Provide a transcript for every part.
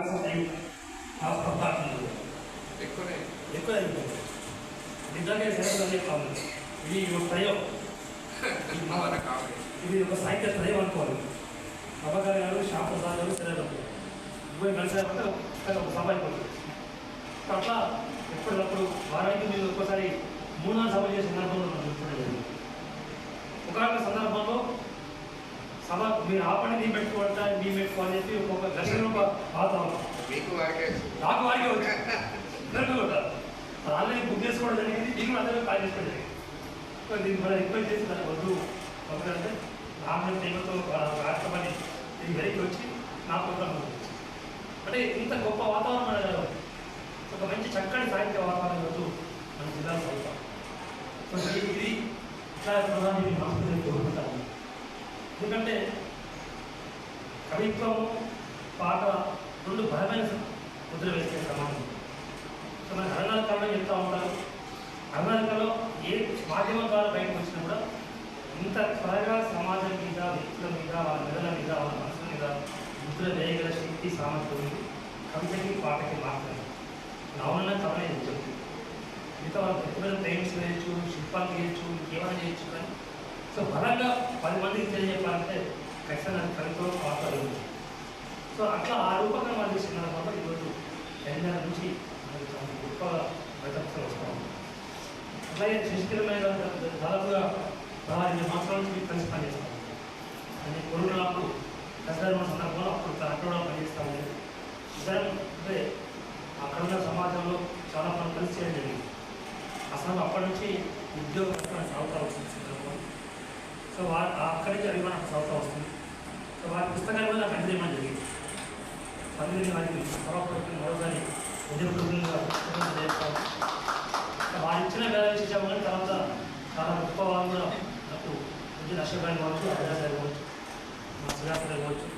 అవకాశం టైం అవకాశం ఎక్కువనే ఎక్కువ అయిపోయింది నిజంగా కావాలి ఇది ఒక ప్రయోగం ఇది ఒక సాహిత్య త్రయం అనుకోవాలి అబ్బగారు గారు శ్యామప్రసాద్ గారు శరద్ ఇద్దరు కలిసారంటే ఒక సభ అయిపోతుంది అట్లా ఎప్పటికప్పుడు వారానికి మీరు ఒక్కసారి మూడు నాలుగు సభలు చేసే సందర్భంలో మనం చూస్తున్నాం ఒకనొక సందర్భంలో సభ మీరు ఆపండి నేను పెట్టుకోవటా మీ పెట్టుకోవాలని చెప్పి ఒక్కొక్క ఘర్షణ ఒక వాతావరణం. మీకు వారికే నాకు వాడికి వచ్చి ఇద్దరికి కూడా. ఆల్రెడీ బుక్ చేసుకోవడం జరిగింది దీన్ని కూడా అందరూ కాల్ చేసుకోవడం జరిగింది. సో దీన్ని కూడా రిక్వెస్ట్ చేసి దాన్ని వద్దు. వద్దంటే రాముడి ప్రేమతో రాష్ట్రపతి దీన్ని వెనక్కి వచ్చి నా ప్రోగ్రామ్ అంటే ఇంత గొప్ప వాతావరణం మన ఒక మంచి చక్కటి సాహిత్య వాతావరణం రోజు మన జిల్లాలో సో ఇది ఇట్లా ప్రధాని మనసు కోరుకుంటాను ఎందుకంటే కవిత్వం పాట రెండు బలమైన ముద్ర వేసే సమాజం. సో మన అరుణాచలంలో చెప్తా ఉంటారు. అరుణాచలంలో ఏ మాధ్యమం ద్వారా బయటకు వచ్చినా కూడా ఇంత త్వరగా సమాజం మీద వ్యక్తుల మీద వాళ్ళ మెదల మీద వాళ్ళ మనసుల మీద ముద్ర వేయగల శక్తి సామర్థ్యం ఉంది. కవితకి పాటకి మాత్రమే. నవలన కవన చెప్తుంది మిగతా వాళ్ళ ప్రతిభను పెయింట్స్ వేయచ్చు శిల్పాలు చేయొచ్చు ఇంకేమైనా చేయొచ్చు కానీ సో బలంగా పది మందికి తెలియజెప్పాలంటే ఖచ్చితంగా ఫలితం పాటలు సో అట్లా ఆ రూపంగా వాళ్ళు చేసిన వల్ల ఈరోజు తెలంగాణ నుంచి మనకి చాలా గొప్పగా బయటకు వస్తాం అలాగే శశికరమైన దాదాపుగా పదహారు సంవత్సరాల నుంచి కలిసి పనిచేస్తాం అంటే కరోనాకు దసరా సందర్భంలో అప్పుడు అక్కడ కూడా పనిచేస్తా ఉండేది ఇద్దరం అంటే అక్కడ ఉన్న సమాజంలో చాలా మనం కలిసి చేయడం జరిగింది అసలు అప్పటి నుంచి ఉద్యోగం సాగుతూ వస్తుంది సందర్భం సో వారి అక్కడి నుంచి అభిమానం సాగుతూ వస్తుంది. సో వారి పుస్తకాల వల్ల నాకు అందజేయడం జరిగింది. అందుకని వారికి సభాపతి మరోసారి ఉద్యోగంగా చేస్తాం వారు ఇచ్చిన వేల విశేషం కానీ తర్వాత చాలా గొప్ప వాళ్ళు కూడా నాకు కొంచెం నష్టపడి కావచ్చు హైదరాబాద్ కావచ్చు మా సుధాకర్ కావచ్చు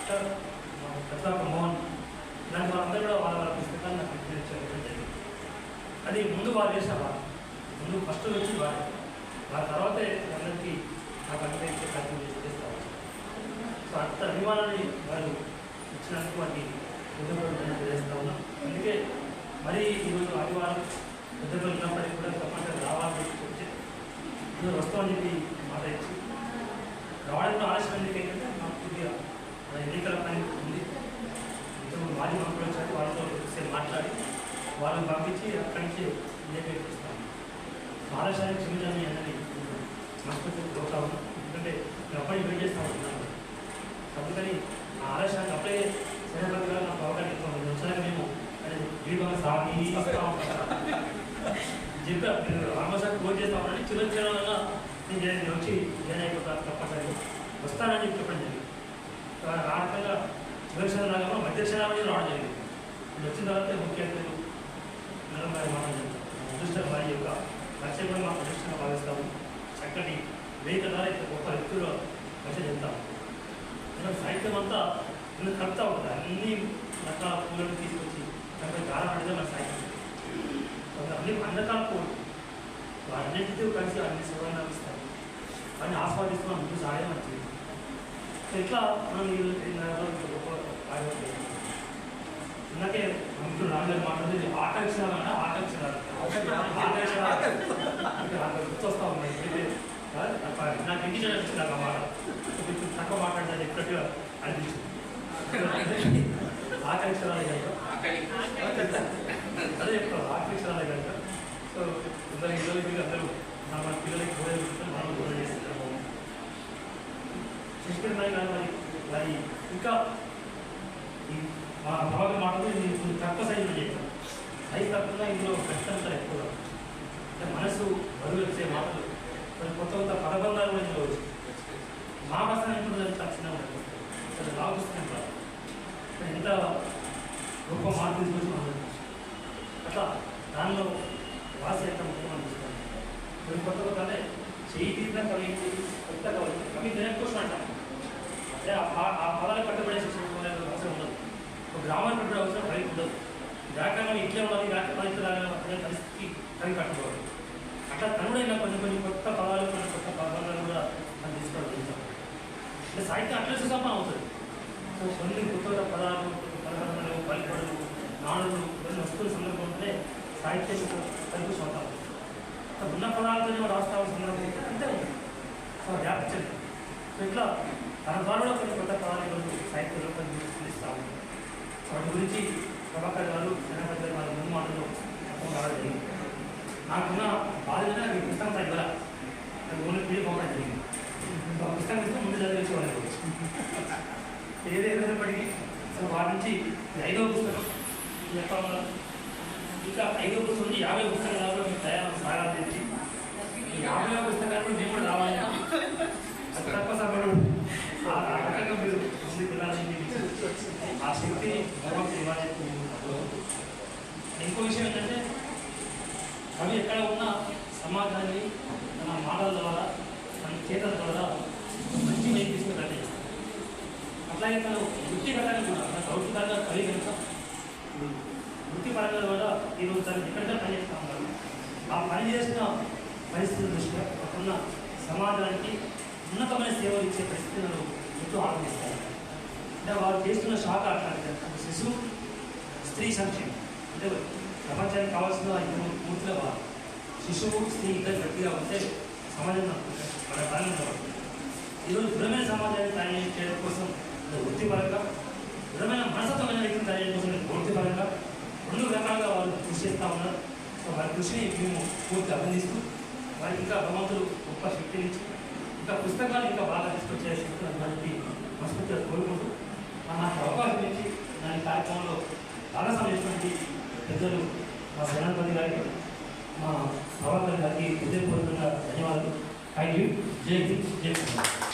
ఇంకా మా పెద్ద మోహన్ ఇలాంటి వాళ్ళందరూ కూడా వాళ్ళ వాళ్ళ పుస్తకాన్ని నాకు ఇచ్చేయడం జరిగింది. అది ముందు వారు చేసిన వారు ముందు ఫస్ట్ వచ్చి వారు. వారి తర్వాతే అందరికీ నాకు అనుభవించే కార్యక్రమం చేస్తారు సో అంత అభిమానాన్ని వారు ఇచ్చినందుకు వారికి కృతజ్ఞతలు తెలియజేస్తా ఉన్నాం. అందుకే మరి ఈరోజు ఆదివారం పెద్దలు ఉన్నప్పటికీ కూడా తప్పనిసరి రావాలని చెప్పి చెప్తే ఈరోజు వస్తామని చెప్పి మాట ఇచ్చి రావడానికి ఆలస్యం ఎందుకు ఏంటంటే మాకు కొద్దిగా మన ఎన్నికల పని ఉంది. మాజీ మంత్రులు వచ్చారు వాళ్ళతో ఒకసారి మాట్లాడి వాళ్ళని పంపించి అక్కడి నుంచి బీజేపీ ఇస్తాను ఆలస్యాన్ని క్షమించాలని అన్నది మనస్ఫూర్తి కోరుతా ఉన్నాం ఎందుకంటే నేను అప్పటికి వెయిట్ చేస్తా ఉంటున్నాను అందుకని ఆ ఆలస్యానికి అప్పుడే సేనాపతి గారు నాకు అవకాశం ఇస్తాం వచ్చాక మేము అది దీపంగా సాగి ఇస్తా ఉంటాం చెప్పా రామసారి ఫోన్ చేస్తామని చిన్న చిన్నగా నేను జే- నేను వచ్చి జాయిన్ అయిపోతాను తప్పకుండా వస్తానని చెప్పి చెప్పడం జరిగింది. రాకుండా చివరి రాగంలో మధ్య క్షణాలని రావడం జరిగింది. నేను వచ్చిన తర్వాత ముఖ్యంగా అతిథులు మేడం గారి మాట అదృష్ట వారి యొక్క లక్ష్యం కూడా మాకు అదృష్టంగా భావిస్తాము. చక్కటి వేదిక ద్వారా ఇంత గొప్ప వ్యక్తులు లక్ష్యం చెప్తాము ఎందుకంటే సాహిత్యం అంతా నేను కలుపుతూ ఉంటుంది అన్ని రకాల పూలను తీసుకొచ్చి దానిపై దారం పడితే మన కాబట్టి అన్ని అందకాల పూలు వాటన్నింటితో కలిసి అన్ని సువర్ణ ఇస్తాయి అని ఆస్వాదిస్తూ మనం ముందు మన జీవితం సో ఇట్లా మనం గొప్ప చేయాలి. ఇందాకే మంత్రులు మాట్లాడుతుంది ఆకర్షణాలన్నా ఆకర్షణాలు ఆకర్షణాలు అంటే నాకు గుర్తొస్తా ఉన్నాయి నాకు- ఇంటి అనిపించింది నాకు మాట తక్కువ మాట్లాడితే చెప్పినట్టుగా అనిపించింది ఆకర్షణాలు ఆకలి అదే చెప్తాను ఆకర్షణాలు కనుక సో ఇద్దరు ఇద్దరు మీరు అందరూ నా మన పిల్లలకి గోడ మనం కూడా చేస్తున్నాము శిష్యుడినాయి కానీ మరి మరి ఇంకా మా బాగా మాటలు నేను తప్ప తక్కువ సైజులో చెప్పాను తప్పకుండా ఇందులో కష్టంతా ఎక్కువ అంటే మనసు బరువు వచ్చే మాటలు మరి కొత్త కొత్త పదబంధాలు కూడా ఇందులో వచ్చాయి మా భాష ఇప్పుడు తక్షణం అది లాగుస్తుంది ఎంత గొప్ప మార్పు తీసుకొచ్చి మనం అట్లా దానిలో వాసి ఎంత ముఖ్యం అనిపిస్తుంది కొన్ని కొత్త కొత్త అంటే చేయి తీసిన కవి కొత్త కవి కవి దేనికోసం అంటాం అంటే ఆ పా- ఆ పదాలు కట్టుబడే శిక్షణ అవసరం ఉండదు ఒక గ్రామాన్ని కట్టుబడే అవసరం కవికి ఉండదు వ్యాకరణం ఇట్లే ఉన్నది వ్యాకరణం ఇట్లా అనే పరిస్థితికి కవి కట్టుకోవాలి అట్లా తనుడైన కొన్ని కొన్ని కొత్త పదాలు కొన్ని కొత్త పదాలను కూడా మనం తీసుకోవడం అంటే సాహిత్యం అట్లా సుసంపన్నం అవుతుంది సో కొన్ని కొత్త పదాలు కొన్ని పదాలు ఉన్న పదాలతోనే రాష్ట్రాల సందర్భం అంతే ఉంటుంది. సో వ్యాప్తి వ్యాపించండి సో ఇట్లా తన ద్వారా కొన్ని కొత్త పదాలు సాహిత్యంలో కొన్ని తెలుస్తూ ఉంటాం వాటి గురించి ప్రభాకర్ గారు జనపతి గారు ముందు మాటలు చెప్పడం రావడం జరిగింది. నాకున్న బాధ్యత ఈ పుస్తకం తగ్గల నాకు ఓన్లీ పిల్లి పోవడం జరిగింది. ఆ పుస్తకం ఇస్తే ముందు చదివించేవాళ్ళు ఏదేదైనప్పటికీ సో వాటి నుంచి ఇది ఐదవ పుస్తకం చెప్పాలి ఇంకా ఐదో పుస్తకం నుంచి యాభై పుస్తకాలు తయారు సాగాలి తెచ్చి ఆ ఆ భగవంతుడు ఇవ్వాలని ఇంకో విషయం ఏంటంటే కవి ఎక్కడ ఉన్న సమాజాన్ని తన మాటల ద్వారా తన చేతల ద్వారా మంచి నేర్పిస్తుంది అట్లాగే తను వృత్తిపరంగా కూడా తన భౌతికంగా కవి కనుక వృత్తిపరంగా కూడా ఈరోజు తను ఎక్కడిగా పనిచేస్తూ ఉన్నారు ఆ పని చేసిన పరిస్థితుల దృష్ట్యా ఉన్న సమాజానికి ఉన్నతమైన సేవలు ఇచ్చే పరిస్థితులను ఎంతో ఆనందిస్తారు అంటే వారు చేస్తున్న శాఖ అట్లాంటిది శిశువు స్త్రీ సంక్షేమం. అంటే ప్రపంచానికి కావాల్సిన ఇద్దరు పూర్తిగా వారు. శిశువు స్త్రీ ఇద్దరు గట్టిగా ఉంటే సమాజం మన పని ఈరోజు దృఢమైన సమాజాన్ని తయారు చేయడం కోసం వృత్తిపరంగా దృఢమైన మనసత్వమైన వ్యక్తిని తయారు చేయడం కోసం వృత్తిపరంగా రెండు రకాలుగా వాళ్ళు కృషి చేస్తూ ఉన్నారు. సో వారి కృషిని మేము పూర్తి అభినందిస్తూ వారికి ఇంకా భగవంతుడు గొప్ప శక్తిని ఇచ్చి ఇంకా పుస్తకాలు ఇంకా బాగా తీసుకొచ్చే శక్తి అందరికీ మనస్ఫూర్తిగా కోరుకుంటూ మన అవకాశం ఇచ్చి దాని కార్యక్రమంలో భాగస్వామ్యం చేసినటువంటి పెద్దలు మా సేనాపతి గారికి మా ప్రభాకర్ గారికి హృదయపూర్వకంగా ధన్యవాదాలు. థ్యాంక్ యూ జై హింద్ జై శ్రీరామ్